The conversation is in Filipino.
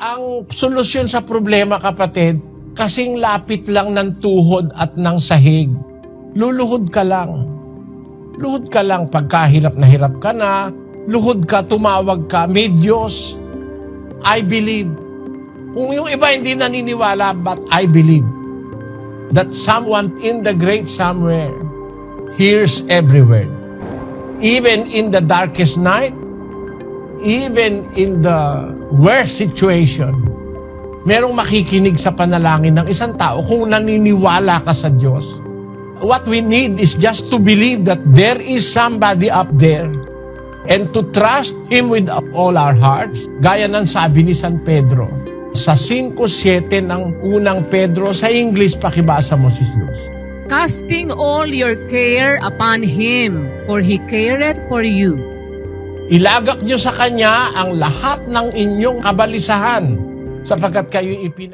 Ang solusyon sa problema, kapatid, kasing lapit lang ng tuhod at ng sahig. Luluhod ka lang. Luhod ka lang pagkahirap na hirap ka na. Luhod ka, tumawag ka, may Diyos. I believe. Kung yung iba hindi naniniwala, but I believe that someone in the great somewhere hears every word. Even in the darkest night, even in the worst situation, merong makikinig sa panalangin ng isang tao kung naniniwala ka sa Diyos. What we need is just to believe that there is somebody up there and to trust Him with all our hearts. Gaya ng sabi ni San Pedro. Sa 5.7 ng unang Pedro, sa English, pakibasa mo si Luz. Casting all your care upon Him, for He careth for you. Ilagak nyo sa Kanya ang lahat ng inyong kabalisahan sapagkat kayo ipinag...